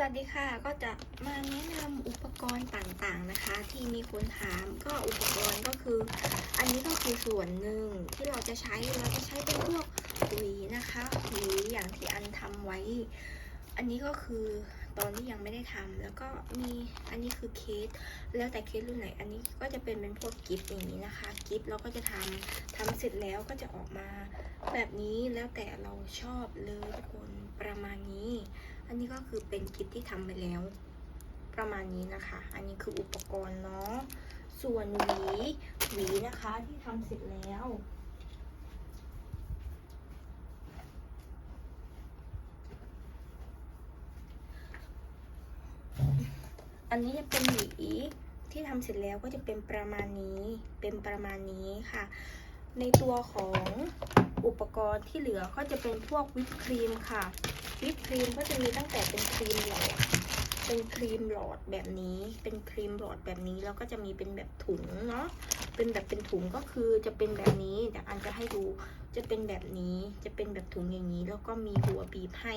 สวัสดีค่ะก็จะมาแนะนำอุปกรณ์ต่างๆนะคะ ที่มีคนถามก็อุปกรณ์ก็คือ อันนี้ก็คือส่วนหนึ่งที่เราจะใช้เราจะใช้เป็นพวกหวีนะคะหวีอย่างที่อันทำไว้ อันนี้ก็คือตอนที่ยังไม่ได้ทำแล้วก็มีอันนี้คือเคสแล้วแต่เคสรุ่นไหน อันนี้ก็จะเป็นเป็นพวกกิฟต์อย่างนี้นะคะกิฟต์เราก็จะทำทำเสร็จแล้วก็จะออกมาแบบนี้แล้วแต่เราชอบเลยทุกคนประมาณนี้ อันนี้ก็คือเป็นกิฟต์ที่ทำไปแล้ว ประมาณนี้นะคะ อันนี้คืออุปกรณ์เนาะ ส่วนหวีหวีนะคะที่ทำเสร็จแล้วอันนี้จะเป็นหวีที่ทำเสร็จแล้วก็จะเป็นประมาณนี้ เป็นประมาณนี้ค่ะ ในตัวของอุปกรณ์ที่เหลือก็จะเป็นพวกวิปครีมค่ะ วิปครีมก็จะมีตั้งแต่เป็นครีมหลอด เป็นครีมหลอดแบบนี้ เป็นครีมหลอดแบบนี้ แล้วก็จะมีเป็นแบบถุงเนาะ เป็นแบบเป็นถุงก็คือจะเป็นแบบนี้เดี๋ยวอันจะให้ดู จะเป็นแบบนี้ จะเป็นแบบถุงอย่างนี้ แล้วก็มีหัวบีบให้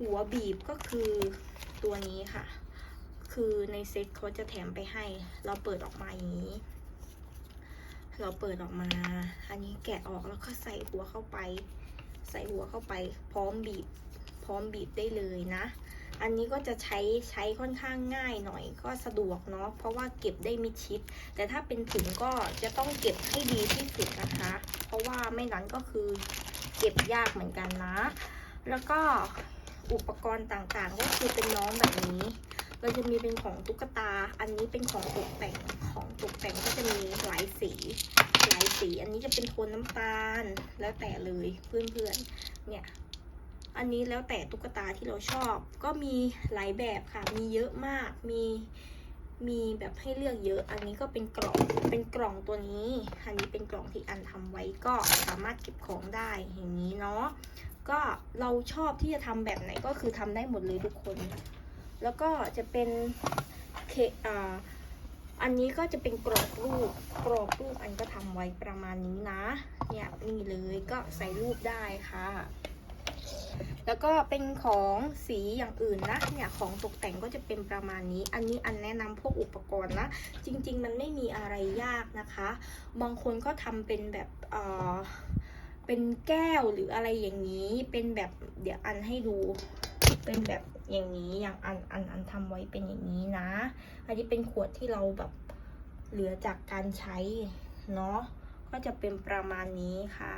หัวบีบก็คือตัวนี้ค่ะ คือในเซ็ตเขาจะแถมไปให้ เราเปิดออกมาอย่างนี้เราเปิดออกมา อันนี้แกะออกแล้วก็ใส่หัวเข้าไป ใส่หัวเข้าไป พร้อมบีบ ร้อมบีบได้เลยนะ อันนี้ก็จะใช้ใช้ค่อนข้างง่ายหน่อยก็สะดวกเนาะเพราะว่าเก็บได้มิดชิด แต่ถ้าเป็นถุงก็จะต้องเก็บให้ดีที่สุดนะคะ เพราะว่าไม่นั้นก็คือเก็บยากเหมือนกันนะ แล้วก็อุปกรณ์ต่างๆ ก็คือเป็นน้องแบบนี้เราจะมีเป็นของตุ๊กตา อันนี้เป็นของตกแต่ง ของตกแต่งก็จะมีหลายสี หลายสี อันนี้จะเป็นโทนน้ำตาล แล้วแต่เลยเพื่อนๆ เนี่ย อันนี้แล้วแต่ตุ๊กตาที่เราชอบ ก็มีหลายแบบค่ะ มีเยอะมาก มีมีแบบให้เลือกเยอะ อันนี้ก็เป็นกล่อง เป็นกล่องตัวนี้ อันนี้เป็นกล่องที่อันทำไว้ก็สามารถเก็บของได้อย่างนี้เนาะ ก็เราชอบที่จะทำแบบไหนก็คือทำได้หมดเลยทุกคน แล้วก็จะเป็นเคอ่าอันนี้ก็จะเป็นกรอบรูป กรอบรูปอันก็ทำไว้ประมาณนี้นะ เนี่ยนี่เลยก็ใส่รูปได้ค่ะ แล้วก็เป็นของสีอย่างอื่นนะเนี่ยของตกแต่งก็จะเป็นประมาณนี้ อันนี้อันแนะนำพวกอุปกรณ์นะ จริง ๆ มันไม่มีอะไรยากนะคะ บางคนก็ทำเป็นแบบเออเป็นแก้วหรืออะไรอย่างนี้ เป็นแบบเดี๋ยวอันให้ดู เป็นแบบอย่างนี้อย่างอันอันอันทำไว้เป็นอย่างนี้นะ อันนี้เป็นขวดที่เราแบบเหลือจากการใช้เนาะก็จะเป็นประมาณนี้ค่ะ